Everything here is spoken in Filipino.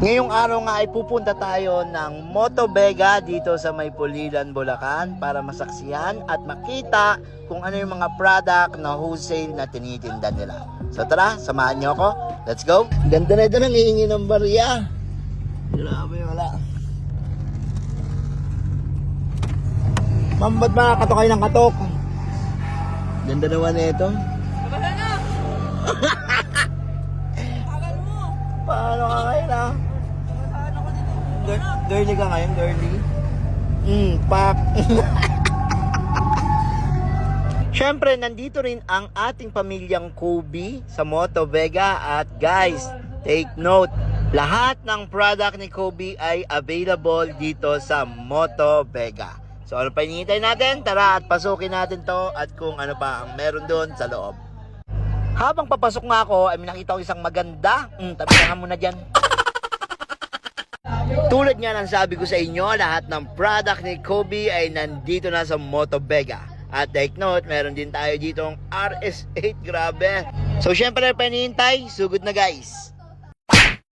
Ngayong araw nga ay pupunta tayo ng Moto Vega dito sa May Pulilan, Bulacan para masaksihan at makita kung ano yung mga product na wholesale na tinitinda nila. So tara, samahan niyo ako. Let's go. Ganda na ito nang hihingi ng barya. Grabe, wala. Ma'am, ba't ba katok kayo ng katok? Ganda naman na ito. Paano ka kayo na? Gir- girly ka ngayon, girly? Hmm, pak. Siyempre, nandito rin ang ating pamilyang Kobe sa Moto Vega at guys, take note, lahat ng product ni Kobe ay available dito sa Moto Vega. So ano pa hinihintay natin? Tara at pasukin natin to at kung ano pa ang meron doon sa loob. Habang papasok nga ako, ay nakita ko isang maganda. Mm, tabi ka muna dyan. Tulad nga ng sabi ko sa inyo, lahat ng product ni Kobe ay nandito na sa Moto Vega. At take note, meron din tayo ditong RS8, grabe. So syempre, panihintay, sugod na guys.